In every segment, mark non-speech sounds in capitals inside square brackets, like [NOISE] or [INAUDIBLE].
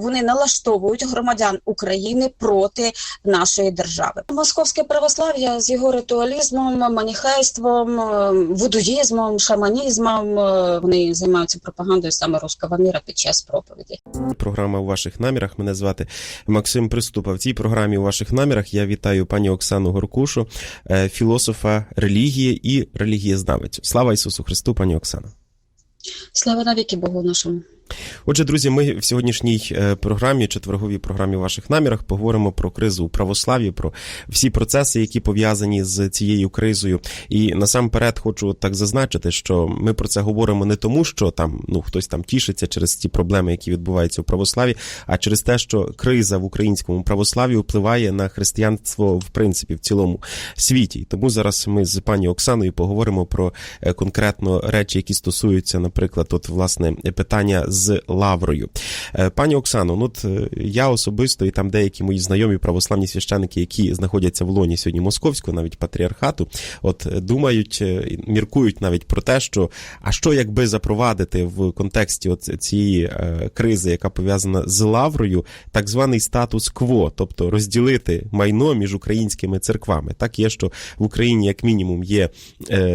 Вони налаштовують громадян України проти нашої держави. Московське православ'я з його ритуалізмом, маніхейством, е, вудуїзмом, шаманізмом. е, Вони займаються пропагандою саме руского міра під час проповіді. Програма у ваших намірах. Мене звати Максим Приступа. В цій програмі у ваших намірах я вітаю пані Оксану Горкушу, е, філософа релігії і релігієзнавицю. Слава Ісусу Христу, пані Оксана. Слава навіки Богу нашому. Отже, друзі, ми в сьогоднішній е, програмі, четверговій програмі у ваших намірах, поговоримо про кризу у православі, про всі процеси, які пов'язані з цією кризою. І насамперед хочу так зазначити, що ми про це говоримо не тому, що там ну хтось там тішиться через ті проблеми, які відбуваються у православі, а через те, що криза в українському православі впливає на християнство в принципі в цілому світі. Тому зараз ми з пані Оксаною поговоримо про е, конкретно речі, які стосуються, наприклад, от власне питання з лаврою. Е, Пані Оксано, ну от е, я особисто і там деякі мої знайомі православні священики, які знаходяться в лоні сьогодні московського, навіть патріархату, от е, думають, міркують навіть про те, що а що якби запровадити в контексті от цієї кризи, яка пов'язана з лаврою, так званий статус-кво, тобто розділити майно між українськими церквами. Так є, що в Україні, як мінімум, є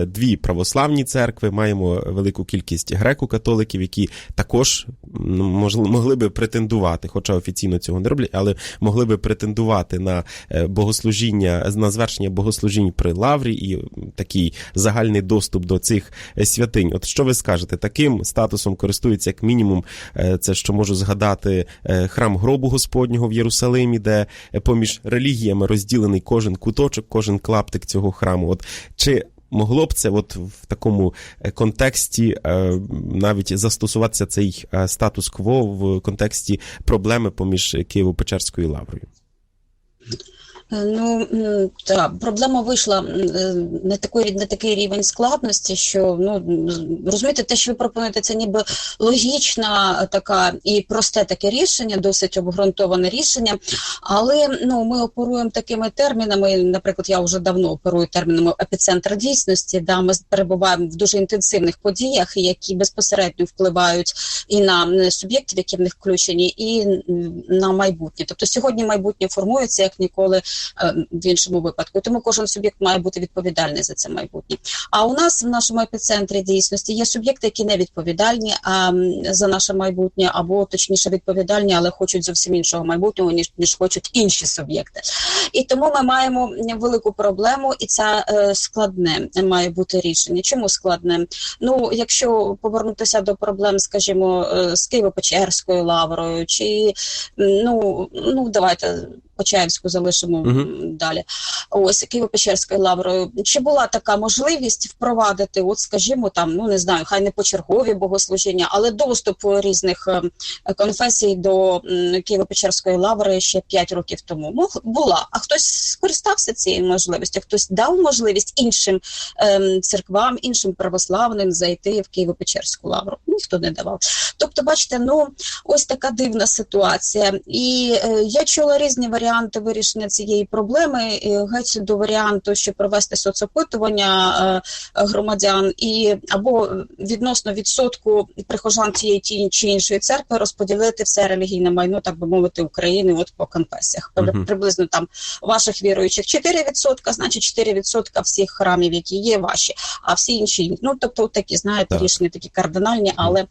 дві православні церкви, маємо велику кількість греко-католиків, які також м, могли би претендувати, хоча офіційно цього не роблять, але могли би претендувати на е, богослужіння, на звершення богослужінь при лаврі і такий загальний доступ до цих е, святинь. От що ви скажете? Таким статусом користується як мінімум, е, це що можу згадати храм гробу Господнього в Єрусалимі, де поміж релігіями розділений кожен куточок, кожен клаптик цього храму. От чи могло б це от в такому е, контексті е, навіть застосуватися цей е, статус-кво в контексті проблеми поміж Києво-Печерською лаврою? Е, Ну та проблема вийшла е, на такий на такий рівень складності, що ну розумієте, те, що ви пропонуєте, це ніби логічна така і просте таке рішення, досить обґрунтоване рішення. Але ну ми оперуємо такими термінами. Наприклад, я вже давно оперую термінами епіцентр дійсності, да ми перебуваємо в дуже інтенсивних подіях, які безпосередньо впливають і на суб'єктів, які в них включені, і на майбутнє. Тобто сьогодні майбутнє формується як ніколи е, в іншому випадку. Тому кожен суб'єкт має бути відповідальний за це майбутнє. А у нас в нашому епіцентрі дійсності є суб'єкти, які не відповідальні а, за наше майбутнє, або точніше відповідальні, але хочуть зовсім іншого майбутнього, ніж ніж хочуть інші суб'єкти. І тому ми маємо велику проблему, і це е, складне має бути рішення. Чому складне? Ну, якщо повернутися до проблем, скажімо, е, з Києво-Печерською лаврою, чи ну, ну давайте Почаївську залишимо Мгм. далі. Ось Києво-Печерською лаврою. Чи була така можливість впровадити, от скажімо, там, ну не знаю, хай не почергові богослужіння, але доступ різних е, конфесій до Києво-Печерської лаври ще 5 років тому? Була. А хтось скористався цією можливістю, хтось дав можливість іншим ем, церквам, іншим православним зайти в Києво-Печерську лавру. Ніхто не давав. Тобто, бачите, ну ось така дивна ситуація. І е, я чула різні варіанти вирішення цієї проблеми. е, Геть до варіанту, що провести соцопитування е, громадян, і або відносно відсотку прихожан цієї ті- чи іншої церкви розподілити все релігійне майно, так би мовити, України, от по конфесіях. Мгм. Приблизно там ваших віруючих 4%, значить 4% всіх храмів, які є ваші, а всі інші. Ну тобто, такі знаєте, Так. рішення такі кардинальні, але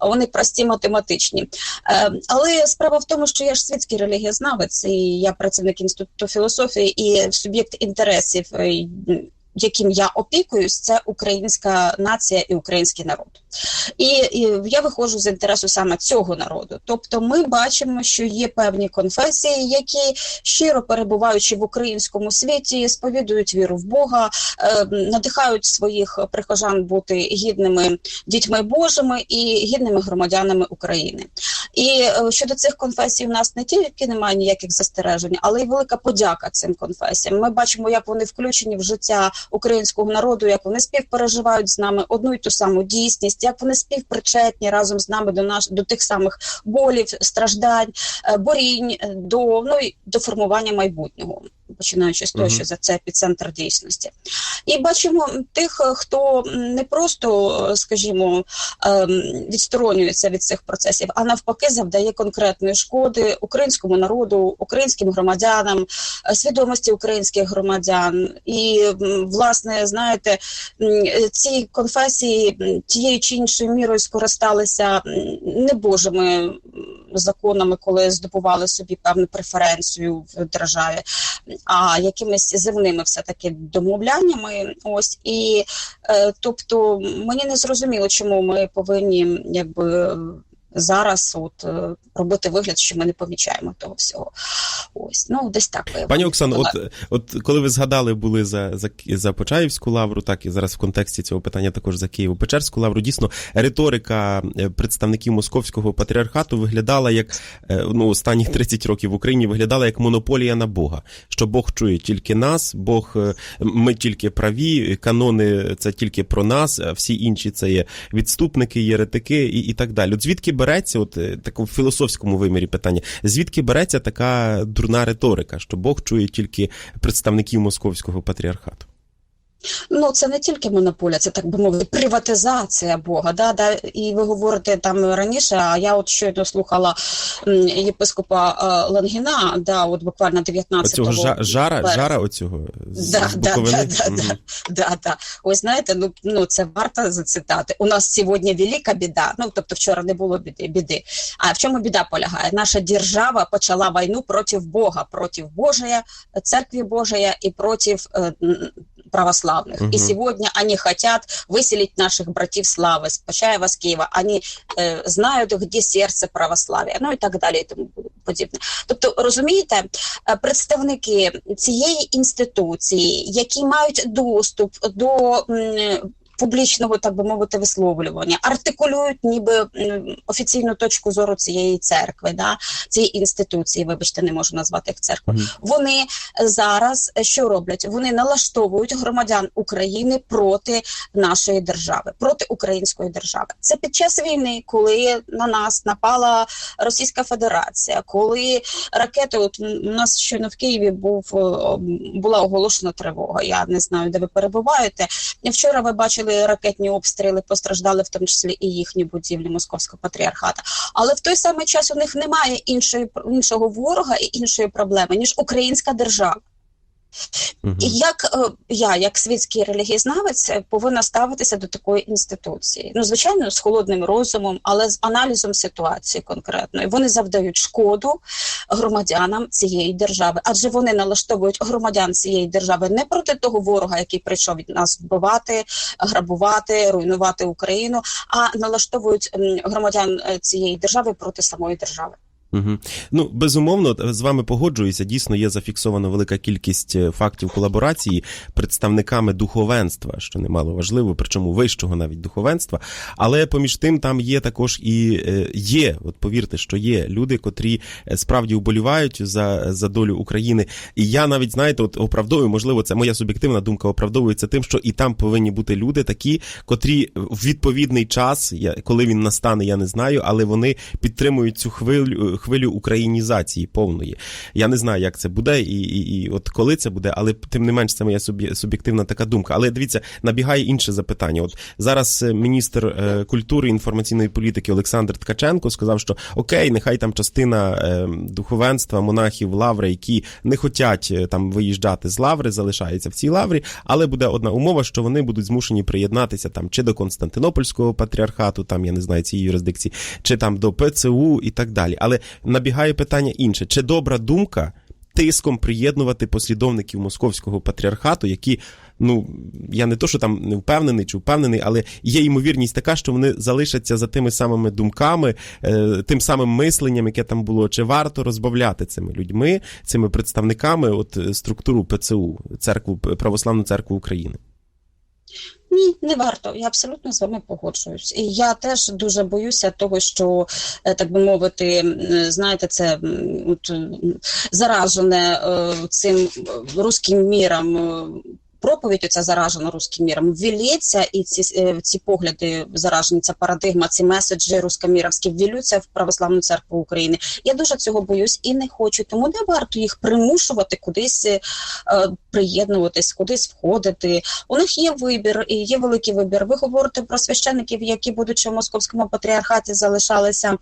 вони прості математичні. Е, але справа в тому, що я ж світський релігієзнавець, і я працівник інституту філософії і суб'єкт інтересів. е, Яким я опікуюсь, це українська нація і український народ, і, і я виходжу з інтересу саме цього народу. Тобто, ми бачимо, що є певні конфесії, які щиро перебуваючи в українському світі, сповідують віру в Бога, е, надихають своїх прихожан бути гідними дітьми Божими і гідними громадянами України. І е, щодо цих конфесій, у нас не тільки немає ніяких застережень, але й велика подяка цим конфесіям. Ми бачимо, як вони включені в життя українського народу, як вони співпереживають з нами одну і ту саму дійсність, як вони співпричетні разом з нами до наш до тих самих болів, страждань, е, борінь, е, до ну до формування майбутнього. Починаючи з того, що за це епіцентр дійсності. І бачимо тих, е, хто не просто, е, скажімо, ем, відсторонюється від цих процесів, а навпаки, завдає конкретної шкоди українському народу, українським громадянам, е, свідомості українських громадян. І власне, знаєте, ці конфесії тією чи іншою мірою скористалися небожими законами, коли здобували собі певну преференцію в державі, а якимись земними все таки домовляннями. Ось і е, тобто мені не зрозуміло, чому ми повинні якби. Зараз от е, робити вигляд, що ми не помічаємо того всього. Ось ну десь так я Пані Оксано, от, от коли ви згадали були за, за, за Почаївську лавру, так і зараз в контексті цього питання також за Києво-Печерську лавру, дійсно риторика е, представників московського патріархату виглядала як е, ну останні 30 років в Україні виглядала як монополія на Бога. Що Бог чує тільки нас, Бог ми тільки праві, канони це тільки про нас, а всі інші це є відступники, єретики і, і так далі. От звідки береться, от такому в філософському вимірі питання, звідки береться така дурна риторика, що Бог чує тільки представників московського патріархату? Ну, це не тільки монополія, це так би мовити, приватизація Бога. Да, да, і ви говорите там раніше, а я от щойно слухала єпископа е, Лангіна, да, от буквально 19 Оцього жа, жара, жара оцього Да, з да, да, да, Мгм. Да, да. Ось знаєте, ну, ну це варто зацитати. У нас сьогодні велика біда. Ну тобто вчора не було біди. біди. А в чому біда полягає? Наша держава почала війну проти Бога, проти Божия, церкви Божия і проти е, православных. Мгм. И сегодня они хотят выселить наших братьев славы с Почаева, с Киева. Они е, знають, де серце православ'я, ну і так далі, і тому подібне. Тобто, розумієте, е, представники цієї інституції, які мають доступ до м, публічного, так би мовити, висловлювання, артикулюють ніби офіційну точку зору цієї церкви, да, цієї інституції, вибачте, не можу назвати їх церквою. Мгм. Вони зараз е, що роблять? Вони налаштовують громадян України проти нашої держави, проти української держави. Це під час війни, коли на нас напала Російська Федерація, коли ракети, от у нас щойно в Києві був е, була оголошена тривога. Я не знаю, де ви перебуваєте. Вчора ви бачили ракетні обстріли, постраждали в тому числі і їхні будівлі московського патріархата. Але в той самий час у них немає іншої іншого ворога і іншої проблеми ніж українська держава. Мгм. І як е, я, як світський релігієзнавець, е, повинна ставитися до такої інституції? Ну, звичайно, з холодним розумом, але з аналізом ситуації конкретної. Вони завдають шкоду громадянам цієї держави, адже вони налаштовують громадян цієї держави не проти того ворога, який прийшов від нас вбивати, грабувати, руйнувати Україну, а налаштовують громадян е, цієї держави проти самої держави. Угу. Ну, безумовно, з вами погоджуюся. Дійсно, є зафіксована велика кількість е, фактів колаборації представниками духовенства, що немало важливо, причому вищого навіть духовенства. Але поміж тим, там є також і е, є, от повірте, що є люди, котрі е, справді вболівають за, за долю України. І я навіть знаєте, от оправдовую, можливо, це моя суб'єктивна думка, оправдовується тим, що і там повинні бути люди такі, котрі в відповідний час, коли він настане, я не знаю, але вони підтримують цю хвилю хвилю українізації повної. Я не знаю, як це буде, і, і, і от коли це буде, але тим не менш це моя суб'єктивна така думка. Але дивіться, набігає інше запитання. От зараз е, міністр е, культури і інформаційної політики Олександр Ткаченко сказав, що окей, нехай там частина е, духовенства, монахів, лаври, які не хочуть е, там виїжджати з лаври, залишаються в цій лаврі, але буде одна умова, що вони будуть змушені приєднатися там чи до Константинопольського патріархату, там я не знаю цієї юрисдикції, чи там до ПЦУ і так далі. Але набігає питання інше: чи добра думка тиском приєднувати послідовників московського патріархату, які. Ну, я не то, що там не впевнений чи впевнений, але є ймовірність така, що вони залишаться за тими самими думками, е, тим самим мисленням, яке там було. Чи варто розбавляти цими людьми, цими представниками от е, структуру ПЦУ, церкву Православну церкву України? Ні, не варто. Я абсолютно з вами погоджуюсь. І я теж дуже боюся того, що е, так би мовити, знаєте, це от, заражене е, цим е, руським міром. Проповідь оця заражена руським міром ввілється, і ці, е, ці погляди заражені, ця парадигма, ці меседжі рускоміровські ввілються в православну церкву України. Я дуже цього боюсь і не хочу, тому не варто їх примушувати кудись е, приєднуватись, кудись входити. У них є вибір, і є великий вибір. Ви говорите про священиків, які, будучи в московському патріархаті, залишалися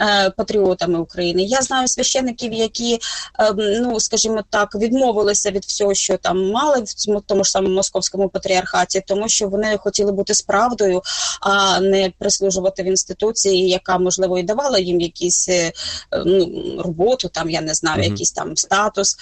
е, патріотами України. Я знаю священиків, які, е, ну скажімо так, відмовилися від всього, що там мали в цьому тому ж самому московському патріархаті, тому що вони хотіли бути справдою, а не прислужувати в інституції, яка можливо і давала їм якісь е, ну, роботу, там я не знаю, Мгм. якийсь там статус.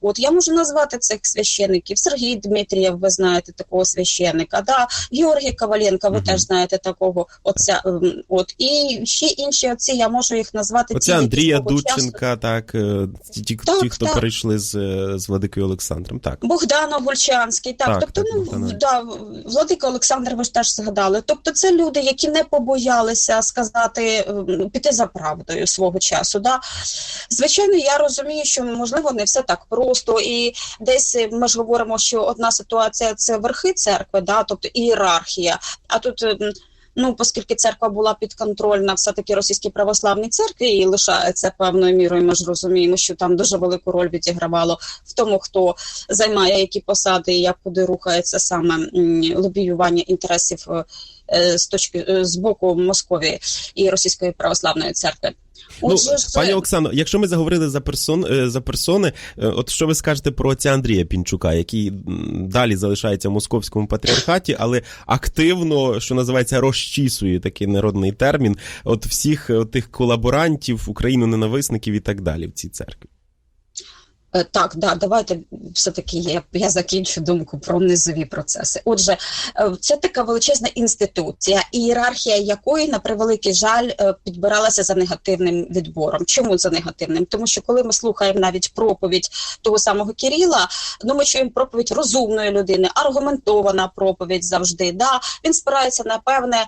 От я можу назвати цих священиків. Сергій Дмитрієв, ви знаєте такого священика, да Георгій Коваленко, ви Мгм. теж знаєте такого отця. ем, От і ще інші отці, я можу їх назвати. Оце ті, Андрія свого часу- так, е, ті, ті, Так, ті, хто так. перейшли з, е, з Владикою Олександром. Так. Богдано Гульчанський, так, Так, тобто, так, ну да, Владика Олександр, ви ж теж згадали. Тобто, це люди, які не побоялися сказати, ем, піти за правдою свого часу. Да? Звичайно, я розумію, що можливо не все так просто, і десь е, ми ж говоримо, що одна ситуація це верхи церкви, да, тобто ієрархія. А тут. Ну, оскільки церква була підконтрольна все-таки російській православній церкві і лишається певною мірою, ми ж розуміємо, що там дуже велику роль відігравало в тому, хто займає які посади і як куди рухається саме лобіювання інтересів е, з точки е, з боку Московії і Російської православної церкви. Ну, пані Оксано, якщо ми заговорили за персон е, за персони, е, от що ви скажете про отця Андрія Пінчука, який далі залишається в московському патріархаті, але активно, що називається, розчісує такий народний термін, от всіх е, тих колаборантів, україно-ненависників і так далі в цій церкві. Е, Так, да, давайте все-таки я, я закінчу думку про низові процеси. Отже, е, це така величезна інституція, ієрархія якої, на превеликий жаль, е, підбиралася за негативним відбором. Чому за негативним? Тому що коли ми слухаємо навіть проповідь того самого Кіріла, ну ми чуємо проповідь розумної людини, аргументована проповідь завжди. Да? Він спирається на певне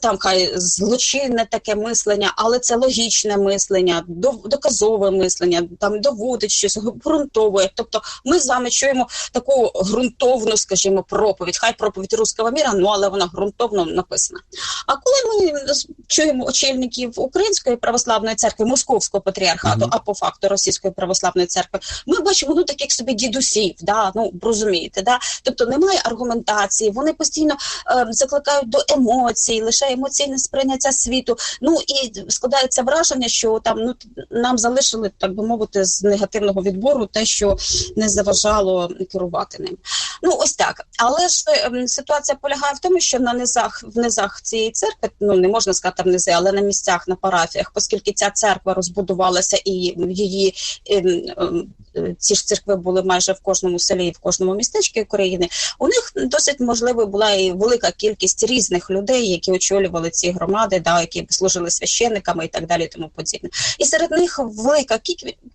там хай злочинне таке мислення, але це логічне мислення, доказове мислення, там доводить щось, ґрунтовує. Тобто ми з вами чуємо таку ґрунтовну, скажімо, проповідь. Хай проповідь руського міра, ну але вона ґрунтовно написана. А коли ми чуємо очільників Української православної церкви, Московського патріархату, Мгм. а по факту Російської православної церкви, ми бачимо ну таких собі дідусів, да, ну розумієте, да? тобто немає аргументації, вони постійно е, закликають до емоцій, лише емоційне сприйняття світу. Ну і складається враження, що там ну нам залишили, так би мовити, з негативного відбору те, що не заважало керувати ним. Ну ось так. Але ж ем, ситуація полягає в тому, що на низах в низах цієї церкви, ну не можна сказати в низи, але на місцях, на парафіях, оскільки ця церква розбудувалася і її ем, е, ці ж церкви були майже в кожному селі і в кожному містечку України. У них досить можливо була і велика кількість різних людей, які очолювали ці громади, да, які служили священниками і так далі, тому подібне. І серед них велика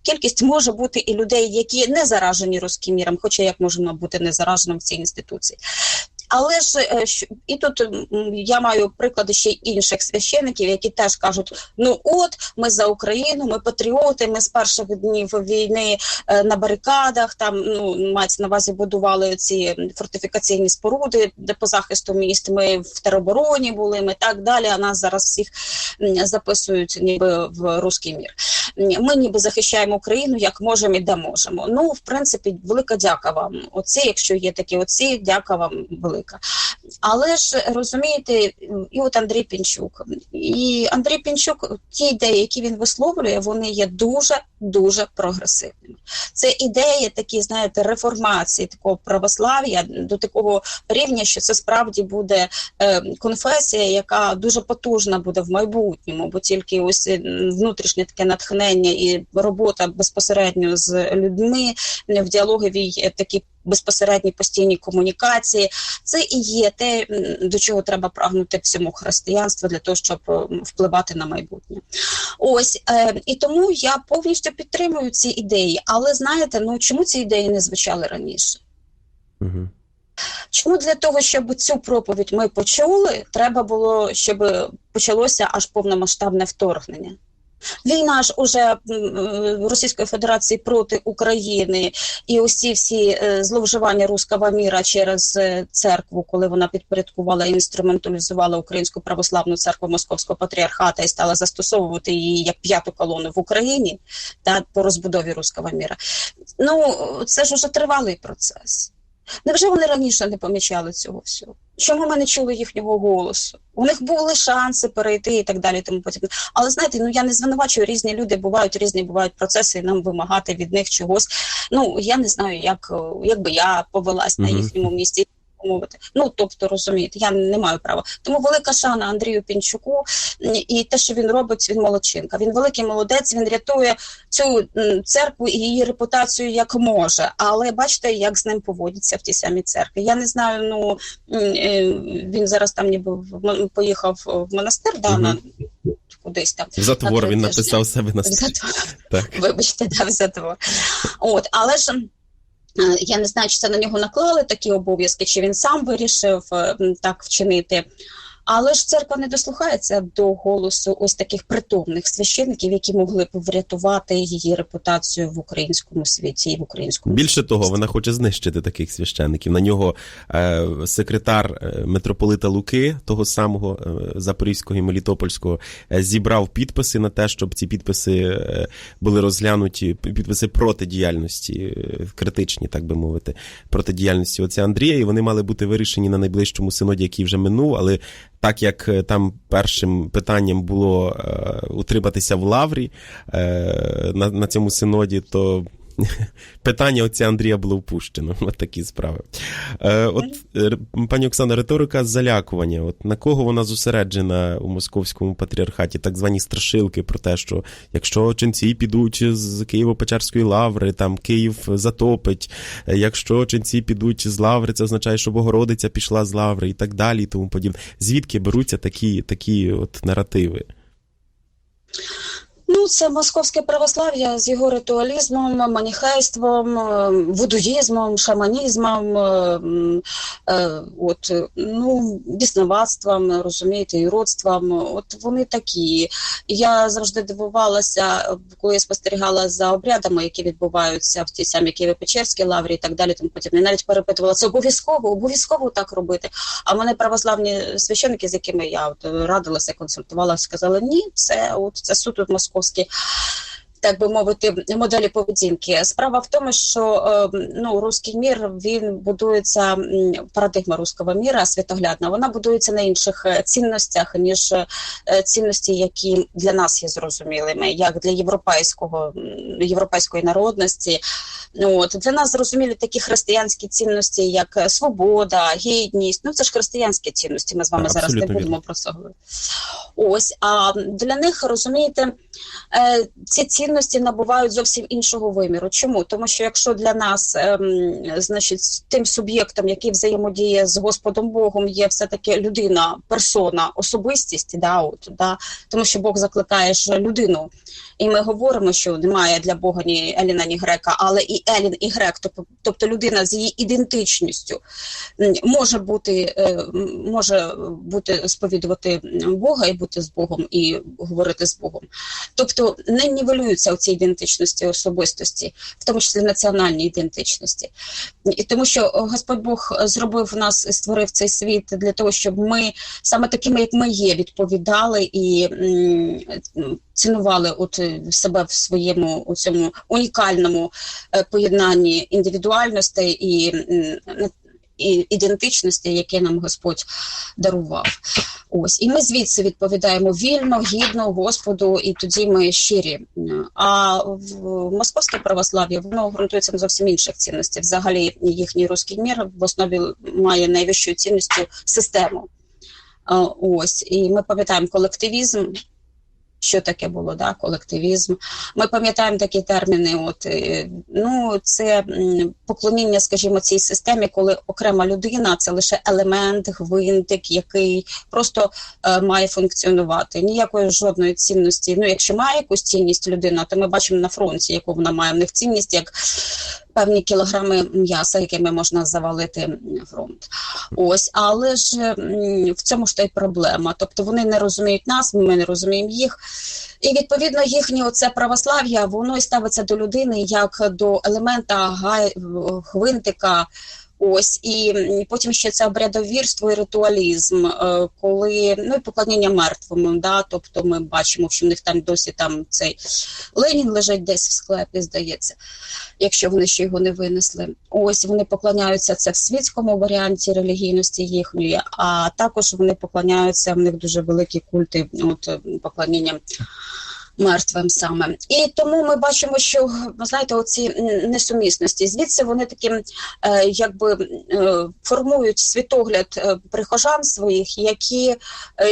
кількість може бути і людей, які не заражені руським міром, хоча як можна бути не зараженим в цій інституції. Але ж е, і тут я маю приклади ще інших священиків, які теж кажуть: ну от ми за Україну, ми патріоти, ми з перших днів війни е, на барикадах, там ну мається на увазі будували ці фортифікаційні споруди де по захисту міст. Ми в теробороні були, ми так далі. А нас зараз всіх записують ніби в руський мір. Ми ніби захищаємо Україну як можемо і де можемо. Ну, в принципі, велика дяка вам. Оці, якщо є такі оці, дяка вам велика. Але ж розумієте, і от Андрій Пінчук, і Андрій Пінчук, ті ідеї, які він висловлює, вони є дуже дуже прогресивними. Це ідеї такі, знаєте, реформації такого православ'я до такого рівня, що це справді буде е, конфесія, яка дуже потужна буде в майбутньому, бо тільки ось е, внутрішнє таке натхнення і робота безпосередньо з людьми в діалоговій е, такій безпосередній постійній комунікації. Це і є те, до чого треба прагнути всьому християнству для того, щоб е, впливати на майбутнє. Ось е, і тому я повністю підтримую ці ідеї. Але знаєте, ну чому ці ідеї не звучали раніше? Угу. Чому для того, щоб цю проповідь ми почули, треба було, щоб почалося аж повномасштабне вторгнення? Війна ж уже Російської Федерації проти України, і ці всі е, зловживання руського міра через е, церкву, коли вона підпорядкувала і інструменталізувала Українську православну церкву Московського патріархата і стала застосовувати її як п'яту колону в Україні та по розбудові руського міра. Ну це ж уже тривалий процес. Невже вони раніше не помічали цього всього? Чому ми не чули їхнього голосу? У них були шанси перейти і так далі. Тому потім. Але знаєте, ну я не звинувачую різні люди, бувають різні бувають процеси, і нам вимагати від них чогось. Ну я не знаю, як, як би я повелась на їхньому місці. Мовити, ну тобто розумієте, я не маю права. Тому велика шана Андрію Пінчуку і те, що він робить, він молодчинка. Він великий молодець. Він рятує цю церкву і її репутацію як може. Але бачите, як з ним поводяться в тій самій церкві. Я не знаю. Ну е, він зараз там ніби поїхав в монастир, да, на кудись там. В затвор він написав себе на затвор. так. Вибачте, да, в затвор. От, але ж. Е, Я не знаю, чи це на нього наклали такі обов'язки, чи він сам вирішив е, так вчинити. Але ж церква не дослухається до голосу ось таких притомних священників, які могли б врятувати її репутацію в українському світі і в українському Більше того, вона хоче знищити таких священників. На нього е, секретар е, митрополита Луки, того самого е, Запорізького і Мелітопольського, е, зібрав підписи на те, щоб ці підписи е, були розглянуті, підписи проти діяльності, е, критичні, так би мовити, проти діяльності отця Андрія, і вони мали бути вирішені на найближчому синоді, який вже минув, але так як е, там першим питанням було е, утриматися в лаврі е, на, на цьому синоді, то [LAUGHS] питання отця Андрія було впущено. [LAUGHS] От такі справи. Е, от, е, пані Оксана, риторика залякування. От на кого вона зосереджена у московському патріархаті? Так звані страшилки про те, що якщо ченці підуть з Києво-Печерської лаври, там Київ затопить. Е, Якщо ченці підуть з лаври, це означає, що Богородиця пішла з лаври і так далі, і тому подібне. Звідки беруться такі, такі от наративи? Ну, це московське православ'я з його ритуалізмом, маніхейством, е, вудуїзмом, шаманізмом, е, е, от, ну, біснуватством, розумієте, і родством. От вони такі. Я завжди дивувалася, коли я спостерігала за обрядами, які відбуваються в тій самій Києво-Печерській лаврі і так далі. Тому подібне. Навіть перепитувала, це обов'язково, обов'язково так робити. А мене православні священники, з якими я от радилася, консультувалася, сказали, ні, це от це суто koske Так би мовити, моделі поведінки. Справа в тому, що е, ну руський мір він будується парадигма руського міра світоглядна. Вона будується на інших е, цінностях ніж е, цінності, які для нас є зрозумілими, як для європейського європейської народності. Ну, от для нас зрозумілі такі християнські цінності, як свобода, гідність. Ну це ж християнські цінності. Ми з вами зараз не будемо вірно. про це говорити. Ось а для них розумієте. Ці цінності набувають зовсім іншого виміру. Чому? Тому що якщо для нас, ем, значить, тим суб'єктом, який взаємодіє з Господом Богом, є все таки людина, персона, особистість, да, от, да, тому що Бог закликає ж людину. І ми говоримо, що немає для Бога ні Еліна, ні Грека, але і Елін, і Грек, тобто, тобто людина з її ідентичністю може бути, е, може бути сповідувати Бога і бути з Богом, і говорити з Богом. Тобто не нівелюються ці ідентичності особистості, в тому числі національні ідентичності. І тому що Господь Бог зробив нас, і створив цей світ для того, щоб ми саме такими, як ми є, відповідали і цінували от е, себе в своєму у цьому унікальному е, поєднанні індивідуальностей і, м, і ідентичності, яке нам Господь дарував. Ось і ми звідси відповідаємо вільно, гідно Господу, і тоді ми щирі. А в московське православ'я воно ґрунтується на зовсім інших цінностей. Взагалі, їхній руський мір в основі має найвищою цінністю систему. Ось і ми пам'ятаємо колективізм. Що таке було, да, колективізм. Ми пам'ятаємо такі терміни. От е, ну це поклоніння, скажімо, цій системі, коли окрема людина це лише елемент, гвинтик, який просто е, має функціонувати. Ніякої жодної цінності. Ну, якщо має якусь цінність людина, то ми бачимо на фронті, яку вона має в них цінність, як певні кілограми м'яса, якими можна завалити фронт. Ось, але ж в цьому ж та й проблема. Тобто вони не розуміють нас, ми не розуміємо їх. І відповідно їхнє оце православ'я, воно і ставиться до людини як до елемента гай, гвинтика. Ось і потім ще це обрядовірство і ритуалізм, е, коли ну і поклоніння мертвим. Да, тобто ми бачимо, що в них там досі там цей Ленін лежить десь в склепі, здається, якщо вони ще його не винесли. Ось вони поклоняються це в світському варіанті релігійності їхньої, а також вони поклоняються в них дуже великі культи, от поклоніння мертвим саме. І тому ми бачимо, що знаєте, оці несумісності. Звідси вони таким е, якби е, формують світогляд е, прихожан своїх, які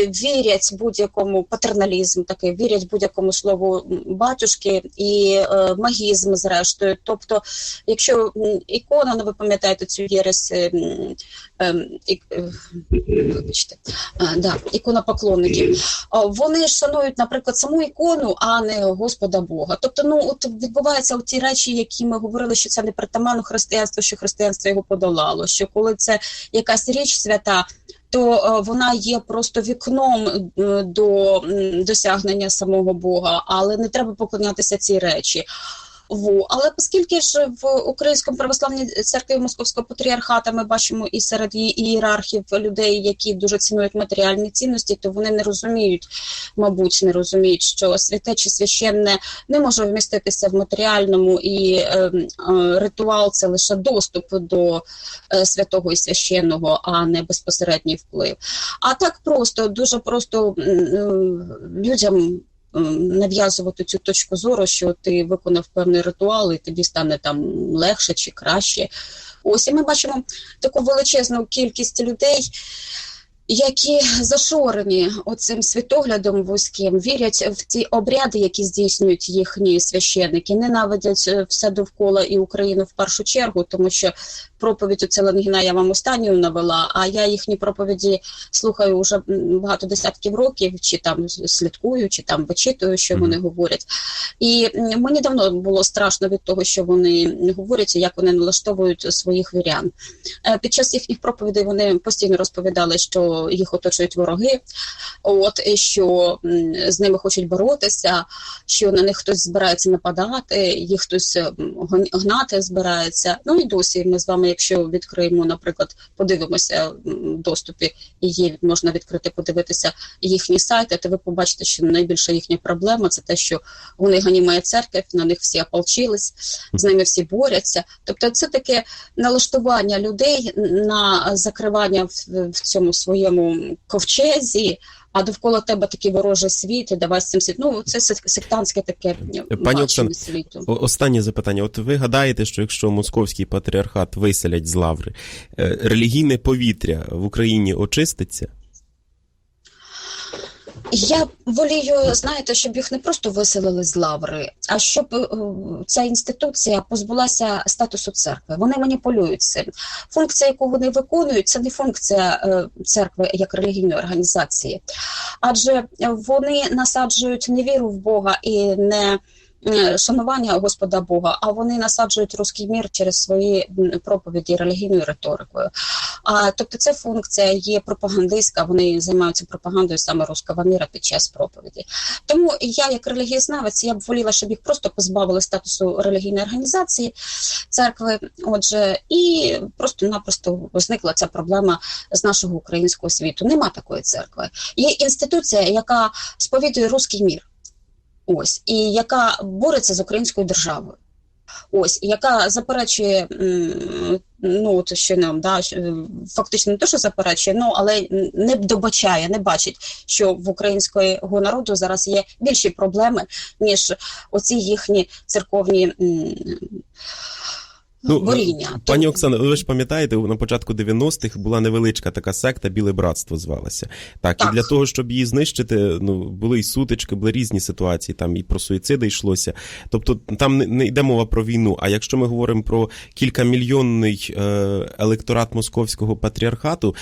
вірять будь-якому патерналізм, такий вірять будь-якому слову батюшки і магізм, зрештою. Тобто, якщо ікона, ну ви пам'ятаєте цю єресь. ем, вибачте, да, іконопоклонників. А, Вони ж шанують, наприклад, саму ікону, а не Господа Бога. Тобто, ну от відбуваються ті речі, які ми говорили, що це не притаманно християнству, що християнство його подолало. Що коли це якась річ свята. То е, вона є просто вікном е, до е, досягнення самого Бога, але не треба поклонятися цій речі. Але оскільки ж в Українському православній церкві Московського патріархата ми бачимо і серед ієрархів людей, які дуже цінують матеріальні цінності, то вони не розуміють, мабуть, не розуміють, що святе чи священне не може вміститися в матеріальному, і е, е, ритуал це лише доступ до е, святого і священного, а не безпосередній вплив. А так просто, дуже просто м, людям нав'язувати цю точку зору, що ти виконав певний ритуал, і тобі стане там легше чи краще. Ось і ми бачимо таку величезну кількість людей. Які зашорені оцим світоглядом вузьким, вірять в ті обряди, які здійснюють їхні священники, ненавидять е, все довкола і Україну в першу чергу, тому що проповідь оце Ленгіна я вам останню навела. А я їхні проповіді слухаю вже багато десятків років, чи там слідкую, чи там вичитую, що Мгм. вони говорять. І мені давно було страшно від того, що вони говорять, і як вони налаштовують своїх вірян. Е, Під час їхніх проповідей вони постійно розповідали, що їх оточують вороги, от що з ними хочуть боротися, що на них хтось збирається нападати, їх хтось гнати збирається. Ну і досі ми з вами, якщо відкриємо, наприклад, подивимося в доступі, є можна відкрити, подивитися їхні сайти, то ви побачите, що найбільша їхня проблема це те, що них ганімає церква, на них всі ополчились, з ними всі борються. Тобто, це таке налаштування людей на закривання в, в цьому своєму ковчезі. А довкола тебе такий ворожий світ, і давай з цим світ. Ну, це сек- сектантське таке Пані Оксан, світу. Останнє запитання. От ви гадаєте, що якщо московський патріархат виселять з лаври, е, релігійне повітря в Україні очиститься? Я волію, знаєте, щоб їх не просто виселили з лаври, а щоб е, ця інституція позбулася статусу церкви. Вони маніпулюють цим. Функція, яку вони виконують, це не функція е, церкви як релігійної організації, адже вони насаджують не віру в Бога і не шанування Господа Бога, а вони насаджують руський мір через свої проповіді релігійною риторикою. А тобто, це функція є пропагандистська. Вони займаються пропагандою саме руського міра під час проповіді. Тому я, як релігієзнавець, я б воліла, щоб їх просто позбавили статусу релігійної організації церкви. Отже, і просто-напросто зникла ця проблема з нашого українського світу. Нема такої церкви. Є інституція, яка сповідує руський мір. Ось і яка бореться з українською державою. Ось, яка заперечує, ну то що нам да, фактично не те, що заперечує, ну але не добачає, не бачить, що в українського народу зараз є більші проблеми, ніж оці їхні церковні м, Ну, боріння. Пані Тому- Оксано, ви ж пам'ятаєте, на початку 90-х була невеличка така секта Біле братство звалася. Так, Так. і для того, щоб її знищити, ну були і сутички, були різні ситуації, там і про суїциди йшлося. Тобто там не, не йде мова про війну. А якщо ми говоримо про кількамільйонний е, електорат московського патріархату.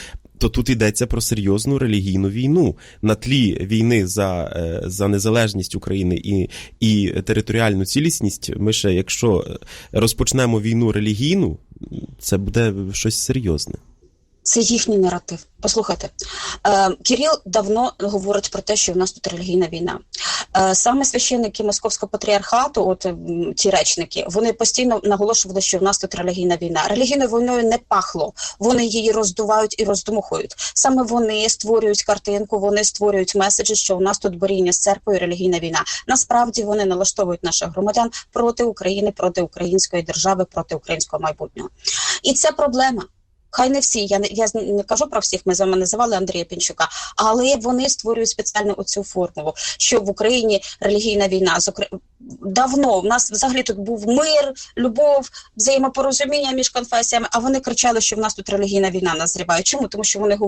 То Тобто тут йдеться про серйозну релігійну війну на тлі війни за, е, за незалежність України і, і територіальну цілісність. Ми ще, якщо розпочнемо війну релігійну, це буде щось серйозне. Це їхній наратив. Послухайте, е, Кирил давно говорить про те, що в нас тут релігійна війна. Е, саме священники Московського патріархату, от ті речники, вони постійно наголошували, що в нас тут релігійна війна. Релігійною війною не пахло. Вони її роздувають і роздмухують. Саме вони створюють картинку, вони створюють меседжі, що у нас тут боріння з церквою, релігійна війна. Насправді вони налаштовують наших громадян проти України, проти української держави, проти українського майбутнього. І це проблема. Хай не всі, я не я не кажу про всіх. Ми з вами називали Андрія Пінчука, але вони створюють спеціально оцю формулу, що в Україні релігійна війна. Зокрема, давно в нас взагалі тут був мир, любов, взаємопорозуміння між конфесіями. А вони кричали, що в нас тут релігійна війна назріває. Чому? Тому що вони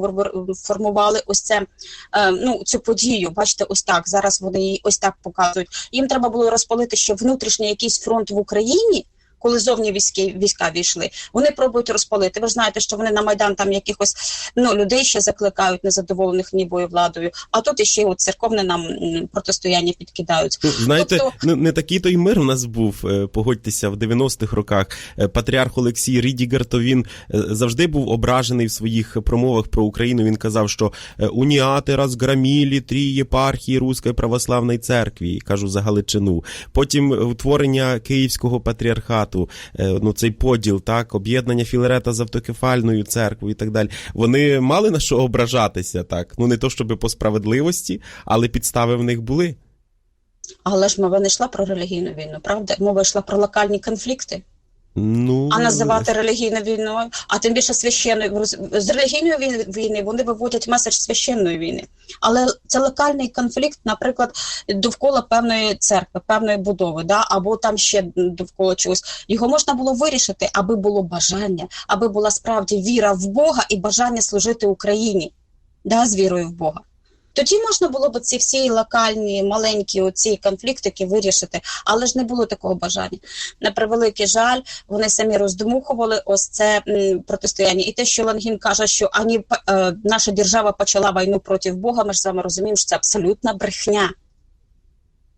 формували ось це е, ну цю подію. Бачите, ось так зараз вони її ось так показують. Їм треба було розпалити, що внутрішній якийсь фронт в Україні. Коли зовні військи війська війшли, вони пробують розпалити. Ви ж знаєте, що вони на майдан там якихось ну людей ще закликають незадоволених нібою владою. А тут іще от церковне нам протистояння підкидають. Ну, знаєте, Тобто- не, не такий той мир у нас був, е, погодьтеся, в 90-х роках. Е, Патріарх Олексій Рідігер, то він е, завжди був ображений в своїх промовах про Україну. Він казав, що уніати розгромили три єпархії Руської православної церкви, кажу за Галичину. Потім утворення Київського патріархату, е, ну цей поділ, так, об'єднання Філарета з автокефальною церквою і так далі. Вони мали на що ображатися, так. Ну не то, щоб по справедливості, але підстави в них були. Але ж мова не йшла про релігійну війну, правда? Мова йшла про локальні конфлікти. Ну, А називати релігійною війною, а тим більше священною з релігійної війни- вони виводять меседж священної війни. Але це локальний конфлікт, наприклад, довкола певної церкви, певної будови, да, або там ще довкола чогось. Його можна було вирішити, аби було бажання, аби була справді віра в Бога і бажання служити Україні, да, з вірою в Бога. Тоді можна було б ці всі локальні маленькі оці конфліктики вирішити, але ж не було такого бажання. На превеликий жаль, вони самі роздмухували ось це протистояння. І те, що Лангін каже, що ані е, наша держава почала війну проти Бога, ми ж з вами розуміємо, що це абсолютна брехня.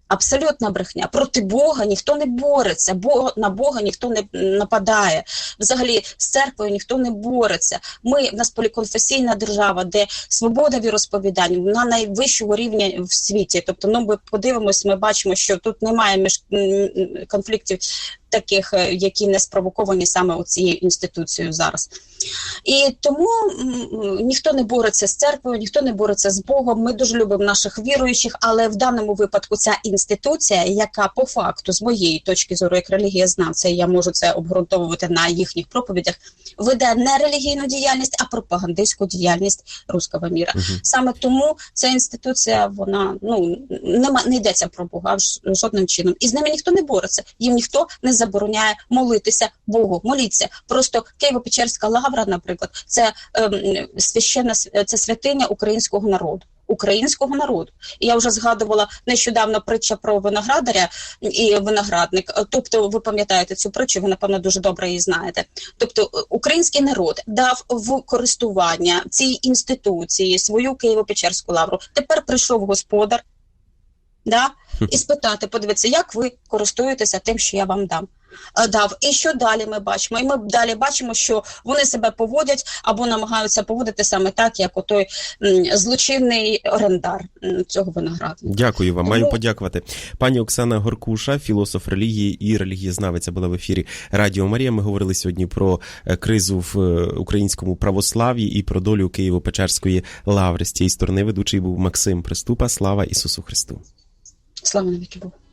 Абсолютна брехня. Проти Бога ніхто не бореться, бо на Бога ніхто не нападає. Взагалі з церквою ніхто не бореться. Ми в нас поліконфесійна держава, де свобода віросповідань на найвищого рівня в світі. Тобто, ну ми подивимось, ми бачимо, що тут немає між конфліктів таких, е, які не спровоковані саме цією інституцією зараз. І тому ніхто не бореться з церквою, ніхто не бореться з Богом. Ми дуже любимо наших віруючих, але в даному випадку ця інституція, яка по факту, з моєї точки зору, як релігієзнавця, я можу це обґрунтовувати на їхніх проповідях, веде не релігійну діяльність, а пропагандистську діяльність руського міра. Мгм. Саме тому ця інституція, вона ну нема не йдеться про Бога жодним чином, і з ними ніхто не бореться. Їм ніхто не забороняє молитися Богу. Моліться. Просто Києво-Печерська лавра, наприклад, це ем, священна це святиня українського народу. Українського народу, я вже згадувала нещодавно притча про виноградаря і виноградник. Е, Тобто, ви пам'ятаєте цю притчу, ви напевно дуже добре її знаєте. Тобто, е, український народ дав в користування цій інституції свою Києво-Печерську лавру. Тепер прийшов господар, да, і спитати, подивитися, як ви користуєтеся тим, що я вам дам. е, Дав і що далі ми бачимо? І ми далі бачимо, що вони себе поводять або намагаються поводити саме так, як отой злочинний орендар цього винограду. Дякую вам. Маю подякувати. Пані Оксана Горкуша, філософ релігії і релігієзнавиця, була в ефірі Радіо Марія. Ми говорили сьогодні про е, кризу в е, українському православ'ї і про долю Києво-Печерської лаври. З цієї сторони ведучий був Максим Приступа. Слава Ісусу Христу! Слава навіки Богу.